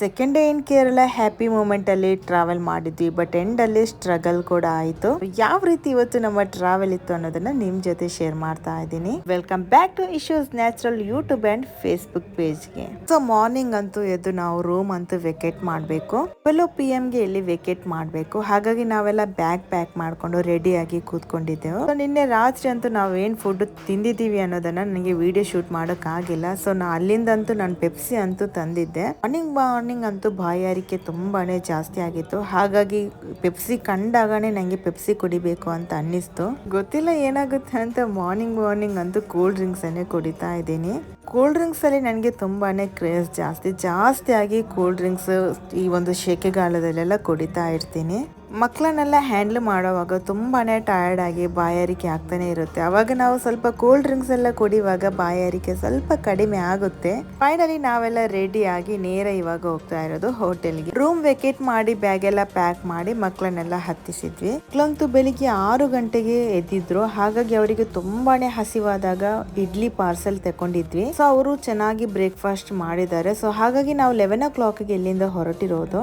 Second day in Kerala happy moment ಅಲ್ಲಿ travel ಮಾಡಿದ್ವಿ. But end ಅಲ್ಲಿ ಸ್ಟ್ರಗಲ್ ಕೂಡ ಆಯ್ತು. ಯಾವ ರೀತಿ ಇವತ್ತು ನಮ್ಮ ಟ್ರಾವೆಲ್ ಇತ್ತು ಅನ್ನೋದನ್ನ ನಿಮ್ ಜೊತೆ ಶೇರ್ ಮಾಡ್ತಾ ಇದ್ದೀನಿ. Welcome back to issues natural YouTube and Facebook ಪೇಜ್ಗೆ so morning ಅಂತೂ ಎದ್ದು ನಾವು ರೂಮ್ ಅಂತೂ ವೆಕೇಟ್ ಮಾಡಬೇಕು. ಫೆಲ್ಲು ಪಿ ಗೆ ಇಲ್ಲಿ ವೆಕೇಟ್ ಮಾಡಬೇಕು. ಹಾಗಾಗಿ ನಾವೆಲ್ಲ ಬ್ಯಾಗ್ ಪ್ಯಾಕ್ ಮಾಡ್ಕೊಂಡು ರೆಡಿ ಆಗಿ ಕೂತ್ಕೊಂಡಿದ್ದೆವು. ಸೊ ನಿನ್ನೆ ರಾತ್ರಿ ಅಂತೂ ನಾವು ಏನ್ ಫುಡ್ ತಿಂದಿದ್ದೀವಿ ಅನ್ನೋದನ್ನ ನನಗೆ ವಿಡಿಯೋ ಶೂಟ್ ಮಾಡಕ್ ಆಗಿಲ್ಲ ಸೊ ನಾ ಅಲ್ಲಿಂದಂತೂ ನಾನು ಪೆಪ್ಸಿ ಅಂತೂ ತಂದಿದ್ದೆ. ಮಾರ್ನಿಂಗ್ ಮಾರ್ನಿಂಗ್ ಅಂತೂ ಬಾಯಾರಿಕೆ ತುಂಬಾ ಜಾಸ್ತಿ ಆಗಿತ್ತು. ಹಾಗಾಗಿ ಪೆಪ್ಸಿ ಕಂಡಾಗನೇ ನನಗೆ ಪೆಪ್ಸಿ ಕುಡಿಬೇಕು ಅಂತ ಅನ್ನಿಸ್ತು. ಗೊತ್ತಿಲ್ಲ ಏನಾಗುತ್ತೆ ಅಂತ ಮಾರ್ನಿಂಗ್ ಮಾರ್ನಿಂಗ್ ಅಂತೂ ಕೂಲ್ ಡ್ರಿಂಕ್ಸ್ ಅನ್ನೇ ಕುಡಿತಾ ಇದ್ದೀನಿ. ಕೂಲ್ ಡ್ರಿಂಕ್ಸ್ ಅಲ್ಲಿ ನನಗೆ ತುಂಬಾನೇ ಕ್ರೇಸ್ ಜಾಸ್ತಿ. ಜಾಸ್ತಿ ಆಗಿ ಕೂಲ್ ಡ್ರಿಂಕ್ಸ್ ಈ ಒಂದು ಶೇಕೆಗಾಲದಲ್ಲೆಲ್ಲ ಕುಡಿತಾ ಇರ್ತೀನಿ. ಮಕ್ಕಳನ್ನೆಲ್ಲ ಹ್ಯಾಂಡಲ್ ಮಾಡುವಾಗ ತುಂಬಾ ಟಯರ್ಡ್ ಆಗಿ ಬಾಯಾರಿಕೆ ಆಗ್ತಾನೆ ಇರುತ್ತೆ. ಅವಾಗ ನಾವು ಸ್ವಲ್ಪ ಕೂಲ್ ಡ್ರಿಂಕ್ಸ್ ಎಲ್ಲ ಕುಡಿಯುವಾಗ ಬಾಯಾರಿಕೆ ಸ್ವಲ್ಪ ಕಡಿಮೆ ಆಗುತ್ತೆ. ಫೈನಲಿ ನಾವೆಲ್ಲ ರೆಡಿ ಆಗಿ ನೇರ ಇವಾಗ ಹೋಗ್ತಾ ಇರೋದು ಹೋಟೆಲ್ಗೆ ರೂಮ್ ವೆಕೇಟ್ ಮಾಡಿ ಬ್ಯಾಗ್ ಎಲ್ಲ ಪ್ಯಾಕ್ ಮಾಡಿ ಮಕ್ಕಳನ್ನೆಲ್ಲ ಹತ್ತಿಸಿದ್ವಿ. ಮಕ್ಕಳಂತೂ ಬೆಳಿಗ್ಗೆ ಆರು ಗಂಟೆಗೆ ಎದ್ದಿದ್ರು. ಹಾಗಾಗಿ ಅವರಿಗೆ ತುಂಬಾನೇ ಹಸಿವಾದಾಗ ಇಡ್ಲಿ ಪಾರ್ಸೆಲ್ ತಕೊಂಡಿದ್ವಿ. ಸೊ ಅವರು ಚೆನ್ನಾಗಿ ಬ್ರೇಕ್ಫಾಸ್ಟ್ ಮಾಡಿದ್ದಾರೆ. ಸೊ ಹಾಗಾಗಿ ನಾವು ಲೆವೆನ್ ಓ ಕ್ಲಾಕಿಗೆ ಇಲ್ಲಿಂದ ಹೊರಟಿರೋದು.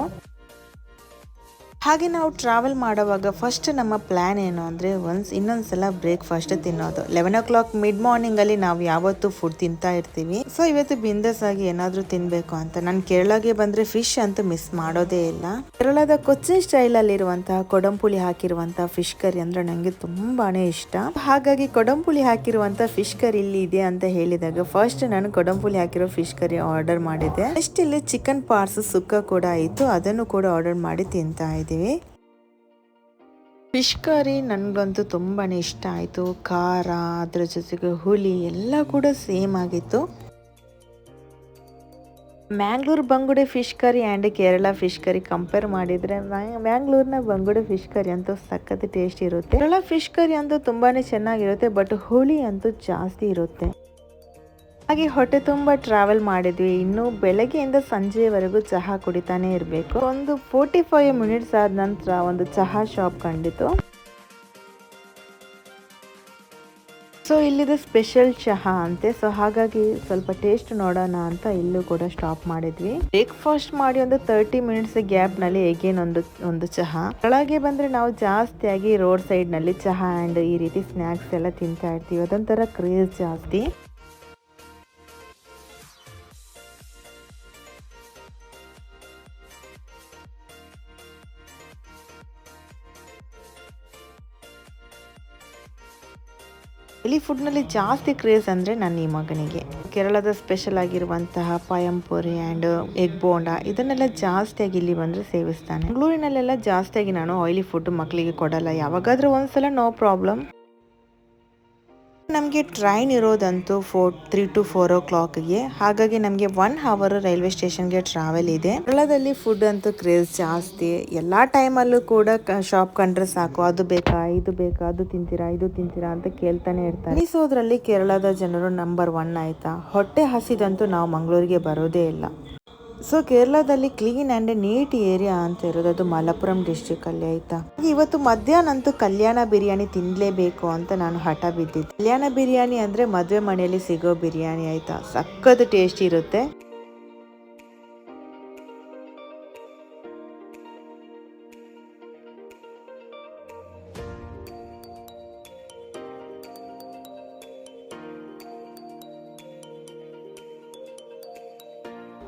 ಹಾಗೆ ನಾವು ಟ್ರಾವೆಲ್ ಮಾಡುವಾಗ ಫಸ್ಟ್ ನಮ್ಮ ಪ್ಲಾನ್ ಏನು ಅಂದರೆ ಒನ್ಸ್ ಇನ್ನೊಂದ್ಸಲ ಬ್ರೇಕ್ಫಾಸ್ಟ್ ತಿನ್ನೋದು. Eleven o'clock mid morning ಅಲ್ಲಿ ನಾವು ಯಾವತ್ತೂ ಫುಡ್ ತಿಂತಾ ಇರ್ತೀವಿ. ಸೊ ಇವತ್ತು ಬಿಂದಸ್ ಆಗಿ ಏನಾದರೂ ತಿನ್ನಬೇಕು ಅಂತ. ನಾನು ಕೇರಳಗೆ ಬಂದರೆ ಫಿಶ್ ಅಂತೂ ಮಿಸ್ ಮಾಡೋದೇ ಇಲ್ಲ. ಕೇರಳದ ಕೊಚ್ಚಿನ್ ಸ್ಟೈಲಲ್ಲಿರುವಂತಹ ಕೊಡಂಪುಳಿ ಹಾಕಿರುವಂತಹ ಫಿಶ್ ಕರಿ ಅಂದ್ರೆ ನನಗೆ ತುಂಬಾನೇ ಇಷ್ಟ. ಹಾಗಾಗಿ ಕೊಡಂಪುಳಿ ಹಾಕಿರುವಂತಹ ಫಿಶ್ ಕರಿ ಇಲ್ಲಿ ಇದೆ ಅಂತ ಹೇಳಿದಾಗ ಫಸ್ಟ್ ನಾನು ಕೊಡಂಪುಳಿ ಹಾಕಿರೋ ಫಿಶ್ ಕರಿ ಆರ್ಡರ್ ಮಾಡಿದ್ದೆ. ನೆಕ್ಸ್ಟ್ ಇಲ್ಲಿ ಚಿಕನ್ ಪಾರ್ಸ್ ಸುಕ್ಕ ಕೂಡ ಇತ್ತು. ಅದನ್ನು ಕೂಡ ಆರ್ಡರ್ ಮಾಡಿ ತಿಂತಾ ಇದ್ದೀವಿ ಫಿಶ್ ಕರಿ ನನಗಂತೂ ತುಂಬಾ ಇಷ್ಟ ಆಯಿತು. ಖಾರ, ಅದ್ರ ಜೊತೆಗೆ ಹುಳಿ ಎಲ್ಲ ಕೂಡ ಸೇಮ್ ಆಗಿತ್ತು. ಮ್ಯಾಂಗ್ಳೂರ್ ಬಂಗುಡೆ fish curry and Kerala fish curry compare ಮಾಡಿದರೆ ಮ್ಯಾಂಗ್ಳೂರ್ನ ಬಂಗುಡೆ ಫಿಶ್ ಕರಿ ಅಂತೂ ಸಖತ್ ಟೇಸ್ಟ್ ಇರುತ್ತೆ. ಕೇರಳ ಫಿಶ್ ಕರಿ ಅಂತೂ ತುಂಬಾ ಚೆನ್ನಾಗಿರುತ್ತೆ ಬಟ್ ಹುಳಿ ಅಂತೂ ಜಾಸ್ತಿ ಇರುತ್ತೆ. ಹಾಗೆ ಹೊಟ್ಟೆ ತುಂಬ ಟ್ರಾವೆಲ್ ಮಾಡಿದ್ವಿ. ಇನ್ನು ಬೆಳಗ್ಗೆಯಿಂದ ಸಂಜೆವರೆಗೂ ಚಹಾ ಕುಡಿತಾನೆ ಇರಬೇಕು. ಒಂದು ಫೋರ್ಟಿ ಫೈವ್ ಮಿನಿಟ್ಸ್ ಆದ ನಂತರ ಒಂದು ಚಹಾ ಶಾಪ್ ಕಂಡಿತು. ಸೊ ಇಲ್ಲಿದು ಸ್ಪೆಷಲ್ ಚಹಾ ಅಂತೆ. ಸೊ ಹಾಗಾಗಿ ಸ್ವಲ್ಪ ಟೇಸ್ಟ್ ನೋಡೋಣ ಅಂತ ಇಲ್ಲೂ ಕೂಡ ಸ್ಟಾಪ್ ಮಾಡಿದ್ವಿ. ಬ್ರೇಕ್ಫಾಸ್ಟ್ ಮಾಡಿ ಒಂದು ತರ್ಟಿ ಮಿನಿಟ್ಸ್ ಗ್ಯಾಪ್ನಲ್ಲಿ ಎಗೇನ್ ಒಂದು ಒಂದು ಚಹಾ. ಕೆಳಗೆ ಬಂದ್ರೆ ನಾವು ಜಾಸ್ತಿಯಾಗಿ ರೋಡ್ ಸೈಡ್ನಲ್ಲಿ ಚಹಾ ಅಂಡ್ ಈ ರೀತಿ ಸ್ನಾಕ್ಸ್ ಎಲ್ಲ ತಿಂತಾ ಇರ್ತೀವಿ. ಅದೊಂಥರ ಕ್ರೇಜ್ ಜಾಸ್ತಿ. ಇಲ್ಲಿ ಫುಡ್ನಲ್ಲಿ ಜಾಸ್ತಿ ಕ್ರೇಜ್ ಅಂದರೆ ನನ್ನ ಈ ಮಗನಿಗೆ. ಕೇರಳದ ಸ್ಪೆಷಲ್ ಆಗಿರುವಂತಹ ಪಯಂಪುರಿ ಆ್ಯಂಡ್ ಎಗ್ ಬೋಂಡ ಇದನ್ನೆಲ್ಲ ಜಾಸ್ತಿಯಾಗಿ ಇಲ್ಲಿ ಬಂದರೆ ಸೇವಿಸ್ತಾನೆ. ಬೆಂಗಳೂರಿನಲ್ಲೆಲ್ಲ ಜಾಸ್ತಿಯಾಗಿ ನಾನು ಆಯಿಲಿ ಫುಡ್ ಮಕ್ಕಳಿಗೆ ಕೊಡಲ್ಲ. ಯಾವಾಗಾದರೂ ಒಂದ್ಸಲ ನೋ ಪ್ರಾಬ್ಲಮ್ ನಮಗೆ ಟ್ರೈನ್ ಇರೋದಂತೂ ಫೋರ್ ತ್ರೀ ಟು ಫೋರ್ ಓ ಕ್ಲಾಕ್ಗೆ ಹಾಗಾಗಿ ನಮಗೆ ಒನ್ ಅವರ್ ರೈಲ್ವೆ ಸ್ಟೇಷನ್ಗೆ ಟ್ರಾವೆಲ್ ಇದೆ. ಕೇರಳದಲ್ಲಿ ಫುಡ್ ಅಂತೂ ಕ್ರೇಜ್ ಜಾಸ್ತಿ. ಎಲ್ಲ ಟೈಮಲ್ಲೂ ಕೂಡ ಶಾಪ್ ಕಂಡ್ರೆ ಸಾಕು. ಅದು ಬೇಕಾ, ಇದು ಬೇಕಾ, ಅದು ತಿಂತೀರಾ, ಇದು ತಿಂತೀರಾ ಅಂತ ಕೇಳ್ತಾನೆ ಇರ್ತಾರೆ. ಅನಿಸೋದ್ರಲ್ಲಿ ಕೇರಳದ ಜನರು ನಂಬರ್ ಒನ್ ಆಯ್ತಾ? ಹೊಟ್ಟೆ ಹಸಿದಂತೂ ನಾವು ಮಂಗಳೂರಿಗೆ ಬರೋದೇ ಇಲ್ಲ. ಸೊ ಕೇರಳದಲ್ಲಿ ಕ್ಲೀನ್ ಅಂಡ್ ನೀಟ್ ಏರಿಯಾ ಅಂತ ಇರೋದು. ಅದು ಮಲಪುರಂ ಡಿಸ್ಟಿಕ್ ಅಲ್ಲಿ ಆಯ್ತಾ? ಇವತ್ತು ಮಧ್ಯಾಹ್ನ ಅಂತೂ ಕಲ್ಯಾಣ ಬಿರಿಯಾನಿ ತಿನ್ಲೇಬೇಕು ಅಂತ ನಾನು ಹಠ ಬಿದ್ದಿದ್ದೆ. ಕಲ್ಯಾಣ ಬಿರಿಯಾನಿ ಅಂದ್ರೆ ಮದುವೆ ಮನೆಯಲ್ಲಿ ಸಿಗೋ ಬಿರಿಯಾನಿ ಆಯ್ತಾ? ಸಖತ್ ಟೇಸ್ಟ್ ಇರುತ್ತೆ.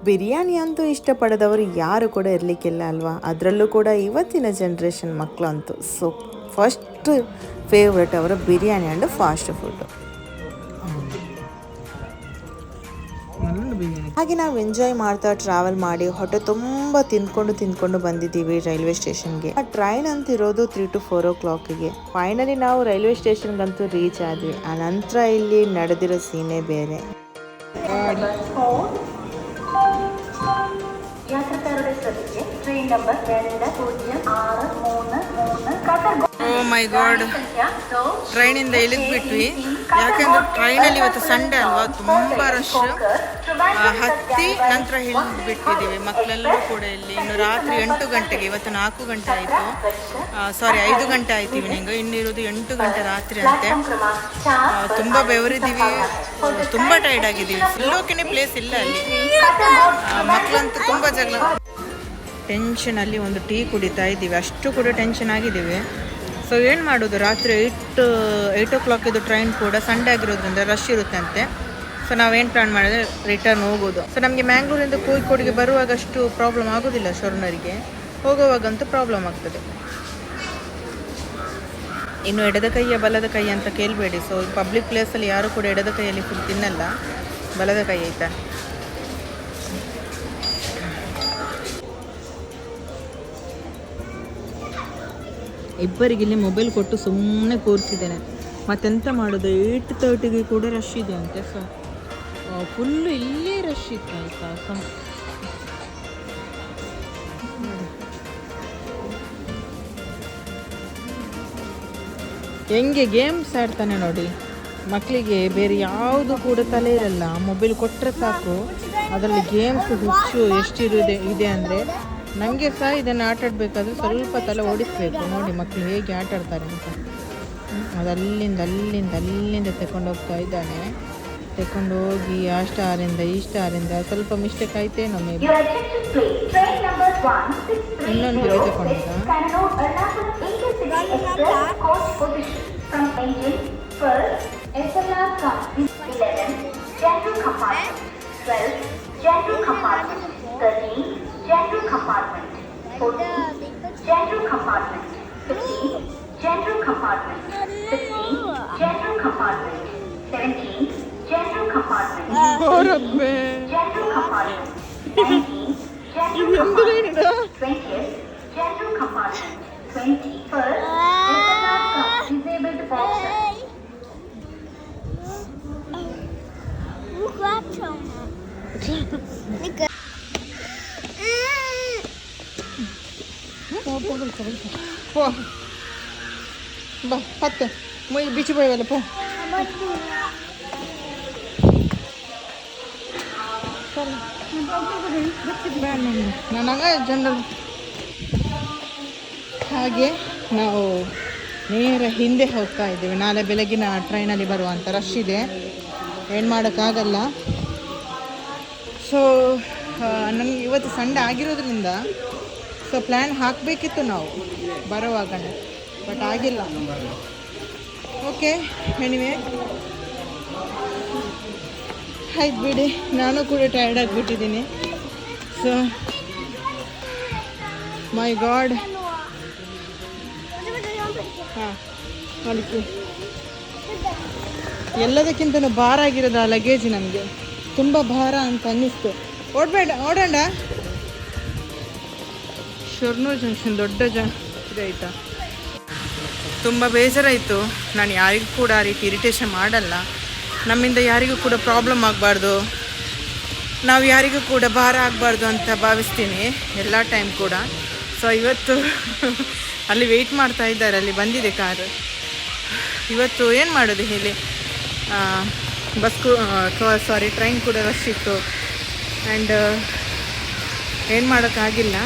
ಬಿರಿಯಾನಿ ಅಂತೂ ಇಷ್ಟಪಡದವರು ಯಾರು ಕೂಡ ಇರಲಿಕ್ಕಿಲ್ಲ ಅಲ್ವಾ? ಅದರಲ್ಲೂ ಕೂಡ ಇವತ್ತಿನ ಜನ್ರೇಷನ್ ಮಕ್ಕಳಂತೂ ಸೊ ಫಸ್ಟ್ ಫೇವ್ರೆಟ್ ಅವರ ಬಿರಿಯಾನಿ ಆ್ಯಂಡ್ ಫಾಸ್ಟ್ ಫುಡ್ ಹಾಗೆ ನಾವು ಎಂಜಾಯ್ ಮಾಡ್ತಾ ಟ್ರಾವೆಲ್ ಮಾಡಿ ಹೊಟ್ಟೆ ತುಂಬ ತಿನ್ಕೊಂಡು ತಿನ್ಕೊಂಡು ಬಂದಿದ್ದೀವಿ ರೈಲ್ವೆ ಸ್ಟೇಷನ್ಗೆ. ಆ ಟ್ರೈನ್ ಅಂತ ಇರೋದು ತ್ರೀ ಟು ಫೋರ್ ಓ ಕ್ಲಾಕಿಗೆ ಫೈನಲಿ ನಾವು ರೈಲ್ವೆ ಸ್ಟೇಷನ್ಗಂತೂ ರೀಚ್ ಆದ್ವಿ. ಆ ನಂತರ ಇಲ್ಲಿ ನಡೆದಿರೋ ಸೀನೇ ಬೇರೆ. നമ്പർ രണ്ട് പൂജ്യം ആറ് മൂന്ന് മൂന്ന് കാസർഗോഡ് ಓ ಮೈ ಗಾಡ್ ಟ್ರೈನಿಂದ ಇಳಿದ್ಬಿಟ್ವಿ ಯಾಕೆಂದ್ರೆ ಟ್ರೈನಲ್ಲಿ ಇವತ್ತು ಸಂಡೇ ಅಲ್ವಾ ತುಂಬ ರಶ್ ಹತ್ತಿ ನಂತರ ಇಳಿದು ಬಿಟ್ಟಿದ್ದೀವಿ ಮಕ್ಕಳೆಲ್ಲರೂ ಕೂಡ ಇಲ್ಲಿ ಇನ್ನು ರಾತ್ರಿ ಎಂಟು ಗಂಟೆಗೆ ಇವತ್ತು ನಾಲ್ಕು ಗಂಟೆ ಆಯಿತು ಸಾರಿ ಐದು ಗಂಟೆ ಆಯ್ತು ಈವ್ನಿಂಗ್ ಇನ್ನಿರೋದು ಎಂಟು ಗಂಟೆ ರಾತ್ರಿ ಅಂತೆ ಆ, ತುಂಬ ಬೆವರಿದ್ದೀವಿ ತುಂಬ ಟೈರ್ಡ್ ಆಗಿದ್ದೀವಿ ಎಲ್ಲೋಕೆನೆ ಪ್ಲೇಸ್ ಇಲ್ಲ ಅಲ್ಲಿ ಆ, ಮಕ್ಕಳಂತೂ ತುಂಬ ಜಗಳ ಟೆನ್ಷನಲ್ಲಿ ಒಂದು ಟೀ ಕುಡಿತಾ ಇದ್ದೀವಿ. ಅಷ್ಟು ಕೂಡ ಟೆನ್ಷನ್ ಆಗಿದ್ದೀವಿ. ಸೊ ಏನು ಮಾಡೋದು? ರಾತ್ರಿ ಏಯ್ಟ್ ಏಯ್ಟ್ ಓ ಇದು ಟ್ರೈನ್ ಕೂಡ ಸಂಡೇ ಆಗಿರೋದ್ರಿಂದ ರಶ್ ಇರುತ್ತಂತೆ. ಸೊ ನಾವೇನು ಪ್ಲಾನ್ ಮಾಡಿದ್ರೆ ರಿಟರ್ನ್ ಹೋಗೋದು. ಸೊ ನಮಗೆ ಮ್ಯಾಂಗ್ಳೂರಿಂದ ಕೋಯಿಕೋಡಿಗೆ ಬರುವಾಗ ಅಷ್ಟು ಪ್ರಾಬ್ಲಮ್ ಆಗೋದಿಲ್ಲ ಶರಣರಿಗೆ. ಹೋಗುವಾಗಂತೂ ಪ್ರಾಬ್ಲಮ್ ಆಗ್ತದೆ. ಇನ್ನು ಎಡದ ಕೈಯ ಬಲದ ಕೈ ಅಂತ ಕೇಳಬೇಡಿ. ಸೊ ಪಬ್ಲಿಕ್ ಪ್ಲೇಸಲ್ಲಿ ಯಾರು ಕೂಡ ಎಡದ ಕೈಯಲ್ಲಿ ಫುಡ್ ತಿನ್ನಲ್ಲ. ಬಲದ ಕೈ ಆಯ್ತಾ ಇಬ್ಬರಿಗೆ ಇಲ್ಲಿ ಮೊಬೈಲ್ ಕೊಟ್ಟು ಸುಮ್ಮನೆ ಕೂರಿಸಿದ್ದೇನೆ. ಮತ್ತೆಂತ ಮಾಡೋದು? ಏಯ್ಟ್ ತರ್ಟಿಗೆ ಕೂಡ ರಶ್ ಇದೆ ಅಂತೆ ಸೊ ಫುಲ್ಲು ಇಲ್ಲೇ ರಶ್ ಇತ್ತು ಆಯಿತಾ? ಸೊ ಹೆಂಗೆ ಗೇಮ್ಸ್ ಆಡ್ತಾನೆ ನೋಡಿ. ಮಕ್ಕಳಿಗೆ ಬೇರೆ ಯಾವುದು ಕೂಡ ತಲೆ ಇರಲ್ಲ. ಮೊಬೈಲ್ ಕೊಟ್ಟರೆ ಸಾಕು. ಅದರಲ್ಲಿ ಗೇಮ್ಸ್ ಹುಚ್ಚು ಎಷ್ಟಿರುದೆ ಇದೆ ಅಂದರೆ ನನಗೆ ಸಹ ಇದನ್ನು ಆಟ ಆಡಬೇಕಾದ್ರೆ ಸ್ವಲ್ಪ ತಲೆ ಓಡಿಸ್ಬೇಕು. ನೋಡಿ ಮಕ್ಕಳು ಹೇಗೆ ಆಟ ಆಡ್ತಾರೆ ಅಂತ. ಅದಲ್ಲಿಂದ ಅಲ್ಲಿಂದ ಅಲ್ಲಿಂದ ತಗೊಂಡು ಹೋಗ್ತಾ ಇದ್ದಾನೆ. ತಗೊಂಡು ಹೋಗಿ ಆ ಸ್ಟಾರಿಂದ ಈ ಸ್ಟಾರಿಂದ ಸ್ವಲ್ಪ ಮಿಸ್ಟೇಕ್ ಆಯ್ತೇನೋ ಮೇಲೆ ಇನ್ನೊಂದು ತಗೊಂಡಿದ್ದ General 12. 13. General compartment. 14. General compartment. 15. General compartment. 16. General compartment. 17. General compartment. 18. General compartment. 19. General compartment. 20th. General compartment. 21st. ಬಾ ಹತ್ತೆ ಮೈ ಬಿಚ್ಚಿ போய் ಪೋ ನನಗ ಜನರಲ್ ಹಾಗೆ ನಾವು ನೇರ ಹಿಂದೆ ಹೋಗ್ತಾ ಇದ್ದೀವಿ. ನಾಳೆ ಬೆಳಗಿನ ಟ್ರೈನಲ್ಲಿ ಬರುವಂಥ ರಶ್ ಇದೆ. ಏನು ಮಾಡೋಕ್ಕಾಗಲ್ಲ. ಸೊ ನನಗೆ ಇವತ್ತು ಸಂಡೆ ಆಗಿರೋದ್ರಿಂದ ಸೊ ಪ್ಲ್ಯಾನ್ ಹಾಕಬೇಕಿತ್ತು ನಾವು ಬರೋವಾಗ. ಬಟ್ ಆಗಿಲ್ಲ. ಓಕೆ ಎನಿವೆ ಆಯ್ತು ಬಿಡಿ. ನಾನು ಕೂಡ ಟಯರ್ಡ್ ಆಗಿಬಿಟ್ಟಿದ್ದೀನಿ. ಸೊ ಮೈ ಗಾಡ್ ಹಾಂ ಎಲ್ಲದಕ್ಕಿಂತ ಭಾರ ಆಗಿರೋದು ಆ ಲಗೇಜ್ ನಮಗೆ. ತುಂಬ ಭಾರ ಅಂತ ಅನ್ನಿಸ್ತು. ಓಡಬೇಡ, ಓಡೋಣ. ಶೊರ್ನೂರ್ ಜಂಕ್ಷನ್ ದೊಡ್ಡ ಜನ್ ಇದಾಯ್ತಾ ತುಂಬ ಬೇಜಾರಾಯಿತು. ನಾನು ಯಾರಿಗೂ ಕೂಡ ಆ ರೀತಿ ಇರಿಟೇಷನ್ ಮಾಡಲ್ಲ. ನಮ್ಮಿಂದ ಯಾರಿಗೂ ಕೂಡ ಪ್ರಾಬ್ಲಮ್ ಆಗಬಾರ್ದು. ನಾವು ಯಾರಿಗೂ ಕೂಡ ಭಾರ ಆಗಬಾರ್ದು ಅಂತ ಭಾವಿಸ್ತೀನಿ ಎಲ್ಲ ಟೈಮ್ ಕೂಡ. ಸೊ ಇವತ್ತು ಅಲ್ಲಿ ವೆಯ್ಟ್ ಮಾಡ್ತಾ ಇದ್ದಾರೆ, ಅಲ್ಲಿ ಬಂದಿದೆ ಕಾರು. ಇವತ್ತು ಏನು ಮಾಡೋದು ಹೇಳಿ? ಬಸ್ ಸಾರಿ ಟ್ರೈನ್ ಕೂಡ ರಶ್ ಇತ್ತು. ಆ್ಯಂಡ್ ಏನು ಮಾಡೋಕ್ಕಾಗಿಲ್ಲ.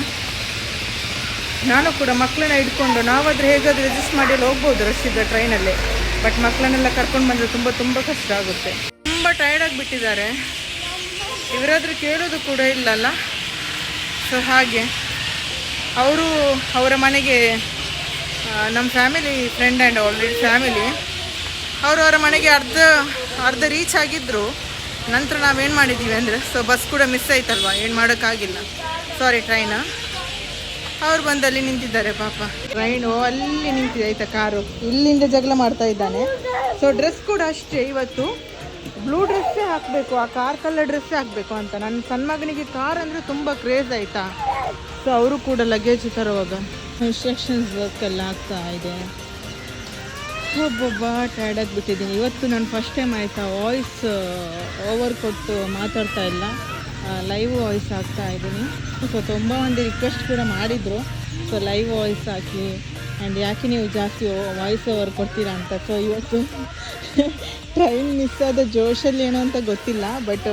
ನಾನು ಕೂಡ ಮಕ್ಕಳನ್ನ ಇಟ್ಕೊಂಡು ನಾವಾದರೆ ಹೇಗಾದರೂ ಅಡ್ಜಸ್ಟ್ ಮಾಡಿ ಹೋಗ್ಬೋದು ರಶ್ ಇದ್ದ ಟ್ರೈನಲ್ಲಿ ಬಟ್ ಮಕ್ಕಳನ್ನೆಲ್ಲ ಕರ್ಕೊಂಡು ಬಂದರೆ ತುಂಬ ತುಂಬ ಕಷ್ಟ ಆಗುತ್ತೆ. ತುಂಬ ಟಯರ್ಡ್ ಆಗಿಬಿಟ್ಟಿದ್ದಾರೆ ಇವರಾದರೂ ಕೇಳೋದು ಕೂಡ ಇಲ್ಲಲ್ಲ? ಸೊ ಹಾಗೆ. ಅವರು ಅವರ ಮನೆಗೆ ನಮ್ಮ family friend and already family ಅವರು ಅವರ ಮನೆಗೆ ಅರ್ಧ ಅರ್ಧ ರೀಚ್ ಆಗಿದ್ದರು ನಂತರ ನಾವೇನು ಮಾಡಿದ್ದೀವಿ ಅಂದರೆ ಸೊ ಬಸ್ ಕೂಡ ಮಿಸ್ ಆಯ್ತಲ್ವ? ಏನು ಮಾಡೋಕ್ಕಾಗಿಲ್ಲ. ಸಾರಿ ಟ್ರೈನ ಅವ್ರು ಬಂದಲ್ಲಿ ನಿಂತಿದ್ದಾರೆ ಪಾಪ. ಟ್ರೈನು ಅಲ್ಲಿ ನಿಂತಿದೆ ಆಯ್ತಾ ಕಾರು. ಇಲ್ಲಿಂದ ಜಗಳ ಮಾಡ್ತಾ ಇದ್ದಾನೆ. ಸೊ ಡ್ರೆಸ್ ಕೂಡ ಅಷ್ಟೇ ಇವತ್ತು. ಬ್ಲೂ ಡ್ರೆಸ್ಸೇ ಹಾಕಬೇಕು, ಆ ಕಾರ್ ಕಲರ್ ಡ್ರೆಸ್ಸೇ ಹಾಕಬೇಕು ಅಂತ. ನನ್ನ ಸಣ್ಣ ಮಗನಿಗೆ ಕಾರ್ ಅಂದರೆ ತುಂಬ ಕ್ರೇಜ್ ಆಯಿತಾ. ಸೊ ಅವರು ಕೂಡ ಲಗೇಜ್ ತರುವಾಗ ಇನ್ಸ್ಟ್ರಕ್ಷನ್ಸ್ ವರ್ಕ್ ಎಲ್ಲ ಆಗ್ತಾ ಇದೆ. ಒಬ್ಬೊಬ್ಬ ಟೈರ್ಡ್ ಆಗಿಬಿಟ್ಟಿದ್ದೀನಿ. ಇವತ್ತು ನಾನು ಫಸ್ಟ್ ಟೈಮ್ ಆಯಿತಾ ವಾಯ್ಸ್ ಓವರ್ ಕೊಟ್ಟು ಮಾತಾಡ್ತಾ ಇಲ್ಲ. ಲೈವ್ ವಾಯ್ಸ್ ಹಾಕ್ತಾ ಇದ್ದೀನಿ. ಸೊ ತುಂಬ ಒಂದು ರಿಕ್ವೆಸ್ಟ್ ಕೂಡ ಮಾಡಿದರು. ಸೊ ಲೈವ್ ವಾಯ್ಸ್ ಹಾಕಿ. ಆ್ಯಂಡ್ ಯಾಕೆ ನೀವು ಜಾಸ್ತಿ ವಾಯ್ಸ್ ಓವರ್ ಕೊಡ್ತೀರಾ ಅಂತ? ಸೊ ಇವತ್ತು ಟ್ರೈನ್ ಮಿಸ್ ಆದ ಜೋಶಲ್ಲಿ ಏನೋ ಅಂತ ಗೊತ್ತಿಲ್ಲ ಬಟ್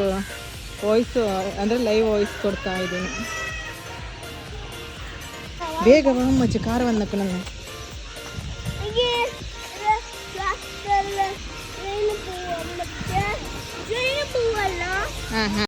ವಾಯ್ಸ್ ಅಂದರೆ ಲೈವ್ ವಾಯ್ಸ್ ಕೊಡ್ತಾ ಇದ್ದೀನಿ. ಬೇಗ ಮಚ್ಚ ಕಾರವನ್ನಕ್ಕೆ ನನ್ನ ಹಾಂ ಹಾಂ.